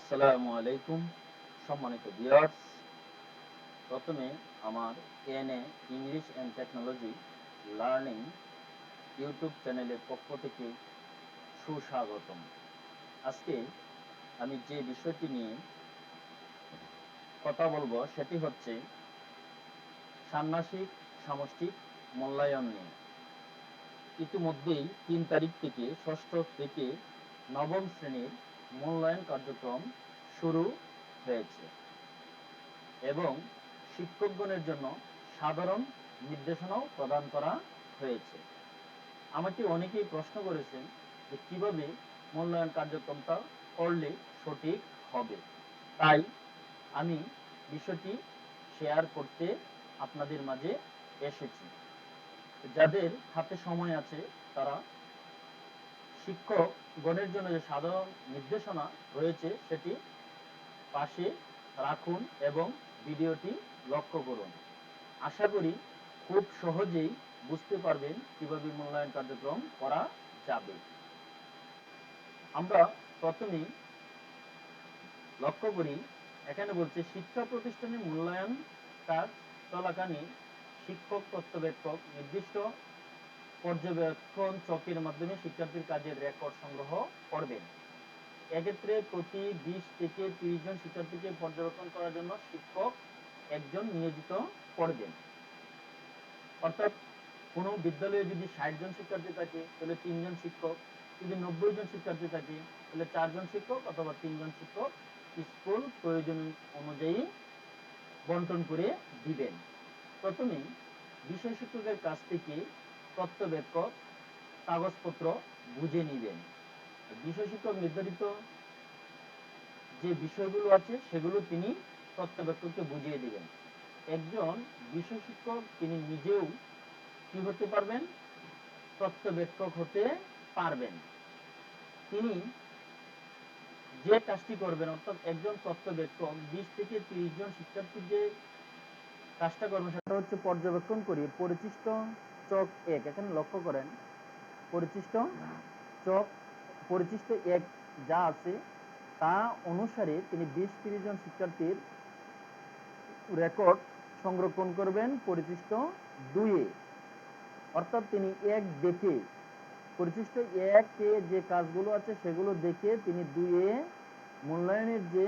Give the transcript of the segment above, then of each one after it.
আসসালামু আলাইকুম, সম্মানিত ভিউয়ার্স প্রথমে আমার NA English and technology learning YouTube চ্যানেলের পক্ষ থেকে সুস্বাগতম। আজকে আমি যে বিষয়টি নিয়ে কথা বলব সেটি হচ্ছে ষান্মাসিক সামষ্টিক মূল্যায়ন নিয়ে। ইতিমধ্যেই তিন তারিখ থেকে ষষ্ঠ থেকে নবম শ্রেণির মূল্যায়ন কার্যক্রম শুরু হয়েছে এবং শিক্ষকগণের জন্য সাধারণ নির্দেশনাও প্রদান করা হয়েছে। আমাকে অনেকেই প্রশ্ন করেছেন যে কীভাবে মূল্যায়ন কার্যক্রমটা করলে সঠিক হবে। তাই আমি বিষয়টি শেয়ার করতে আপনাদের মাঝে এসেছি। যাদের হাতে সময় আছে তারা শিক্ষক গণের জন্য যে সাধারণ নির্দেশনা রয়েছে, সেটি পাশে রাখুন এবং ভিডিওটি লক্ষ্য করুন। আশা করি খুব সহজেই বুঝতে পারবেন কীভাবে মূল্যায়ন কার্যক্রম করা যাবে। আমরা প্রথমেই লক্ষ্য করি, এখানে বলছে, শিক্ষা প্রতিষ্ঠানে মূল্যায়ন কাজ চলাকালীন শিক্ষক তত্ত্ববেক্ষক নির্দিষ্ট পর্যবেক্ষণ চকের মাধ্যমে শিক্ষার্থীর কাজের রেকর্ড সংগ্রহ করবেন। এক্ষেত্রে প্রতি বিশ থেকে তিরিশ জন শিক্ষার্থীকে পর্যবেক্ষণ করার জন্য শিক্ষক একজন নিয়োজিত করবেন। অর্থাৎ কোনো বিদ্যালয়ে যদি ষাট জন শিক্ষার্থী থাকে, তাহলে তিনজন শিক্ষক। যদি নব্বই জন শিক্ষার্থী থাকে, তাহলে চারজন শিক্ষক অথবা তিনজন শিক্ষক স্কুল প্রয়োজন অনুযায়ী বন্টন করে দিবেন। প্রথমে বিষয় শিক্ষকের কাছ থেকে তত্ত্ববেক্ষক কাগজপত্র বুঝে নিবেন। বিষয় শিক্ষক নির্ধারিত যে বিষয়গুলো আছে, সেগুলো তিনি তত্ত্ববেক্ষককে বুঝিয়ে দিবেন। একজন বিষয় শিক্ষক তিনি নিজেও কি হতে পারবেন? তত্ত্ববেক্ষক হতে পারবেন। তিনি যে কাজটি করবেন, অর্থাৎ একজন তত্ত্ববেক্ষক বিশ থেকে তিরিশ জন শিক্ষার্থীর যে কাজটা করবেন, সেটা হচ্ছে পর্যবেক্ষণ করি পরিচিষ্ট চক এক। এখানে লক্ষ্য করেন, পরিচিষ্ট চক পরিচিষ্ট এক যা আছে, তা অনুসারে তিনি বিশ তিরিশ জন শিক্ষার্থীর রেকর্ড সংরক্ষণ করবেন পরিচিষ্ট দুইয়ে অর্থাৎ তিনি এক দেখে, পরিচিষ্ট একে যে কাজগুলো আছে, সেগুলো দেখে তিনি দুইয়ে মূল্যায়নের যে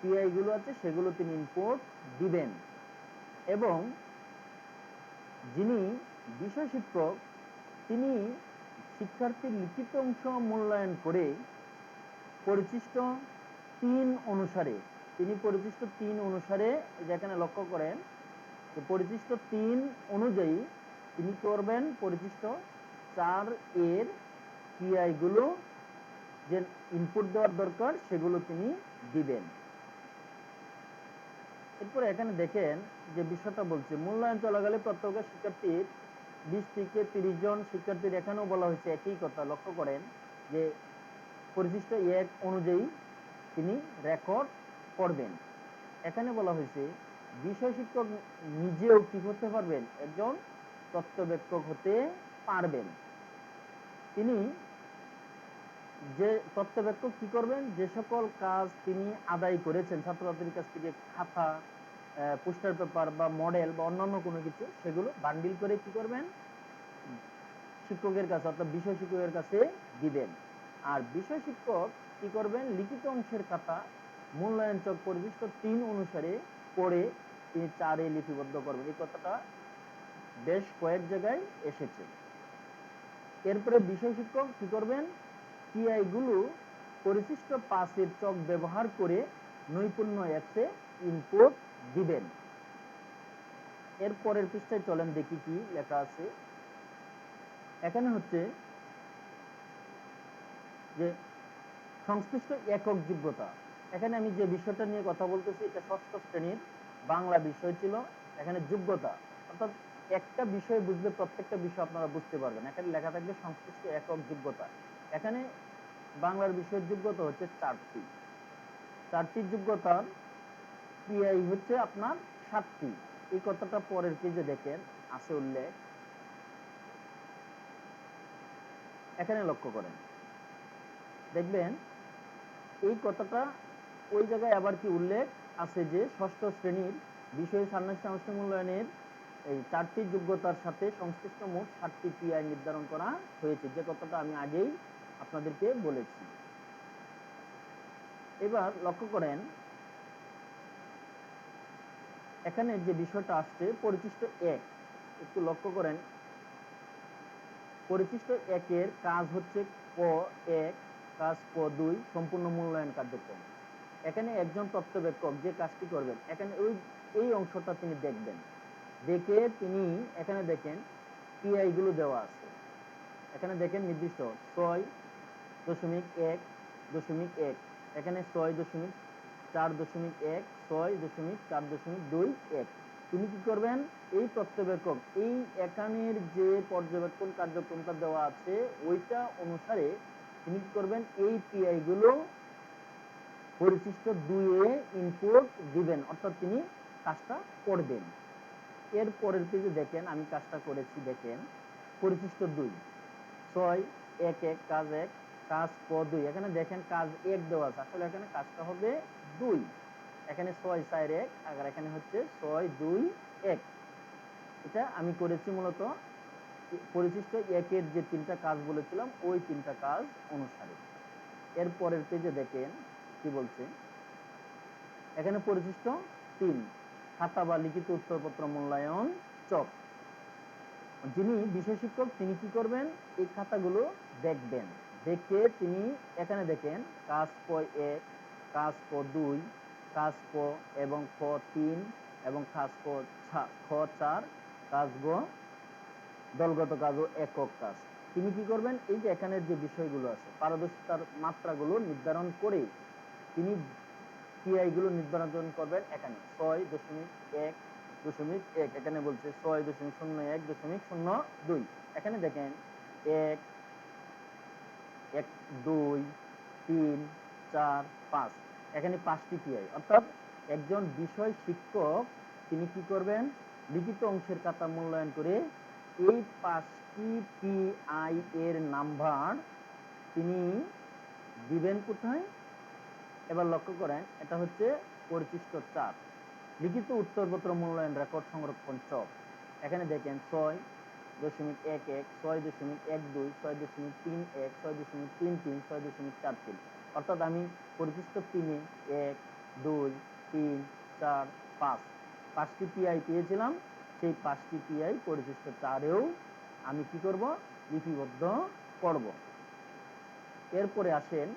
পিআই গুলো আছে, সেগুলো তিনি ইনপুট দিবেন। এবং যিনি বিষয় শিক্ষক তিনি শিক্ষার্থীর লিখিত অংশ মূল্যায়ন করে পরিচিষ্ট তিন অনুসারে, তিনি পরিচিষ্ট তিন অনুসারে যেখানে লক্ষ্য করেন পরিচিষ্ট তিন অনুযায়ী তিনি করবেন পরিচিষ্ট চার এর পিআই গুলো যে ইনপুট দেওয়ার দরকার সেগুলো তিনি দিবেন। এরপরে এখানে দেখেন যে বিষয়টা বলছে, মূল্যায়ন চলাকালে প্রত্যেক শিক্ষার্থীর বিশ থেকে তিরিশ জন শিক্ষার্থীর এখানেও বলা হয়েছে একই কথা লক্ষ্য করেন যে পরিশিষ্ট এক অনুযায়ী তিনি রেকর্ড করবেন। এখানে বলা হয়েছে, বিষয় শিক্ষক নিজেও কি করতে পারবেন? একজন তত্ত্ববেক্ষক হতে পারবেন। তিনি যে তত্ত্ববেক্ষক কি করবেন? যে সকল কাজ তিনি আদায় করেছেন, ছাত্রছাত্রীর কাছ থেকে খাতা পোস্টার পেপার বা মডেল বা অন্যান্য কোনো কিছু, সেগুলো বান্ডিল করে কি করবেন? শিক্ষকের কাছে অর্থাৎ বিষয় শিক্ষকের কাছে দিবেন। আর বিষয় শিক্ষক কি করবেন? লিখিত অংশের খাতা, মূল্যায়ন চক পরিবিষ্ট তিন অনুসারে পড়ে তিনি চারে লিপিবদ্ধ করবেন। এই কথাটা বেশ কয়েক জায়গায় এসেছে। এরপরে বিষয় শিক্ষক কি করবেন? টিআই গুলো পরিশিষ্ট পাসের চক ব্যবহার করে নৈপুণ্য অ্যাপসে ইনপুট দিবেন। এর পরের পৃষ্ঠায় চলেন দেখি কি লেখা আছে। এখানে হচ্ছে যে সংশ্লিষ্ট একক যোগ্যতা এখানে আমি যে বিষয়টা নিয়ে কথা বলতেছি, এটা ষষ্ঠ শ্রেণির বাংলা বিষয় ছিল। এখানে যোগ্যতা। অর্থাৎ একটা বিষয় বুঝলে প্রত্যেকটা বিষয় আপনারা বুঝতে পারবেন। এখানে লেখা থাকবে সংশ্লিষ্ট একক যোগ্যতা। এখানে বাংলার বিষয়ের যোগ্যতা হচ্ছে চারটি। চারটি যোগ্যতার পিআই হচ্ছে আপনার সাতটি। এই কথাটা পরের পেজে দেখেন, আছে উল্লেখ। এখানে লক্ষ্য করেন। দেখবেন, এই কথাটা ওই জায়গায় আবার কি উল্লেখ আছে যে ষষ্ঠ শ্রেণির বিষয় ষান্মাসিক সামষ্টিক মূল্যায়নের এই চারটি যোগ্যতার সাথে সংশ্লিষ্ট মোট ষাটটি পিআই নির্ধারণ করা হয়েছে। যে কথাটা আমি আগেই আপনাদেরকে বলেছি। এবার লক্ষ্য করেন এখানে যে বিষয়টা আসছে, পরিচিষ্ট এক, একটু লক্ষ্য করেন। পরিচিষ্ট একের কাজ হচ্ছে ক এক, কাজ ক দুই, সম্পূর্ণ মূল্যায়ন কার্যক্রম। এখানে একজন তত্ত্ববেক্ষক যে কাজটি করবেন, এখানে ওই, এই অংশটা তিনি দেখবেন। দেখে তিনি এখানে দেখেন পিআই গুলো দেওয়া আছে। এখানে দেখেন নির্দিষ্ট ছয় দশমিক এক দশমিক এক, এখানে ছয় দশমিক চার দশমিক এক, ছয় দশমিক চার দশমিক দুই এক। তিনি কি করবেন? এই পর্যবেক্ষক এই এখানের যে পর্যবেক্ষণ কার্যক্রমটা দেওয়া আছে, ওইটা অনুসারে তিনি কি করবেন? এই পিআই গুলো পরিশিষ্ট দুইয়ে ইনপুট দিবেন, অর্থাৎ তিনি কাজটা করবেন। এর পরের পেজে দেখেন, আমি কাজটা করেছি, দেখেন, পরিশিষ্ট দুই, ছয়, এক এক, কাজ এক, কাজ ক দুই। এখানে দেখেন, কাজ এক দেওয়া আছে। আসলে এখানে কাজটা হবে দুই। এখানে ছয় চার এক, আর এখানে হচ্ছে ছয় দুই এক। এটা আমি করেছি মূলত পরিশিষ্ট একের যে তিনটা কাজ বলেছিলাম, ওই তিনটা কাজ অনুসারে। এর পরের পেজে দেখেন কি বলছে। এখানে পরিশিষ্ট তিন, খাতা বা লিখিত উত্তরপত্র মূল্যায়ন চক। যিনি বিষয় শিক্ষক, তিনি কি করবেন? এই খাতাগুলো দেখবেন। দেখে তিনি এখানে দেখেন, কাজ কয় এক কাজ ক দুই, কাজ ক এবং খ তিন এবং কাজ ক খ চার, কাজ গ দলগত কাজ ও একক কাজ। তিনি কি করবেন? এই যে এখানের যে বিষয়গুলো আছে, পারদর্শিতার মাত্রাগুলো নির্ধারণ করে তিনি পিআই গুলো নির্ধারণ করবেন এখানে। ছয় দশমিক এক দশমিক এক, এখানে বলছে ছয় দশমিক শূন্য এক, দশমিক শূন্য দুই। এখানে দেখেন, এক এক, দুই, তিন চার, পাঁচ। এখানে পাঁচটি পিআই অর্থাৎ একজন বিষয় শিক্ষক, তিনি কি করবেন? লিখিত অংশের খাতা মূল্যায়ন করে এই পাঁচটি পিআই এর নাম্বার তিনি দিবেন কোথায়? এবার লক্ষ্য করেন, এটা হচ্ছে পরিচিষ্ট চার। লিখিত উত্তরপত্র মূল্যায়ন রেকর্ড সংরক্ষণ চক এখানে দেখেন ছয় দশমিক এক এক, ছয় দশমিক এক দুই, ছয় দশমিক তিন এক, ছয় দশমিক তিন তিন, ছয় দশমিক চার তিন। অর্থাৎ আমি পরিচিষ্ট তিনে, এক, দুই, তিন, চার, পাঁচ। পাঁচটি পিআই পেয়েছিলাম, সেই পাঁচটি পিআই পরিচিষ্ট চারেও আমি কি করব? লিপিবদ্ধ করব। এরপরে আসেন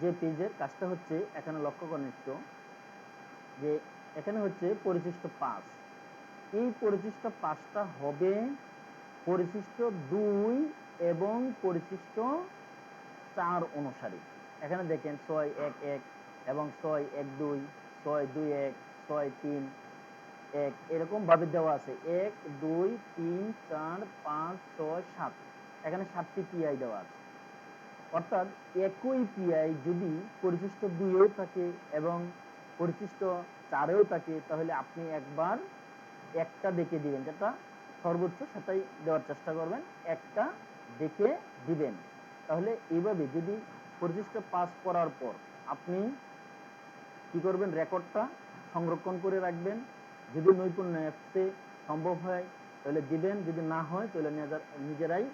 যে পেজের কাজটা হচ্ছে, এখানে লক্ষ্য একটু, যে এখানে হচ্ছে পরিশিষ্ট পাঁচ। এই পরিশিষ্ট পাঁচটা হবে পরিশিষ্ট দুই এবং পরিশিষ্ট চার অনুসারে। এখানে দেখেন ছয় এক এক এবং ছয় এক দুই, ছয় দুই এক, ছয় তিন এক এরকম ভাবে দেওয়া আছে। এক, দুই, তিন, চার, পাঁচ, ছয়, সাত। এখানে সাতটি পিআই দেওয়া আছে। অর্থাৎ একই পিআই যদি পরিশিষ্ট দুইয়েও থাকে এবং পরিশিষ্ট চারেও থাকে, তাহলে আপনি একবার একটা দেখে দিবেন। যেটা সর্বোচ্চ সেটাই দেওয়ার চেষ্টা করবেন। একটা দেখে দিবেন। তাহলে এইভাবে যদি পরিশিষ্ট পাস করার পর আপনি কি করবেন? রেকর্ডটা সংরক্ষণ করে রাখবেন। যদি নৈপুণ্য অ্যাপসে সম্ভব হয়, তাহলে দিবেন। যদি না হয়, তাহলে নিজেরাই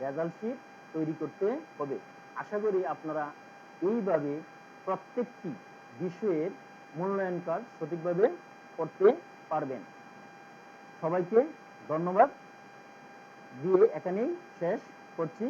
রেজাল্ট শিট তৈরি করতে হবে। আশা করি আপনারা এইভাবে প্রত্যেকটি বিষয়ের মূল্যায়ন কাজ সঠিকভাবে করতে পারবেন। সবাইকে ধন্যবাদ। দিয়ে এখানেই শেষ করছি।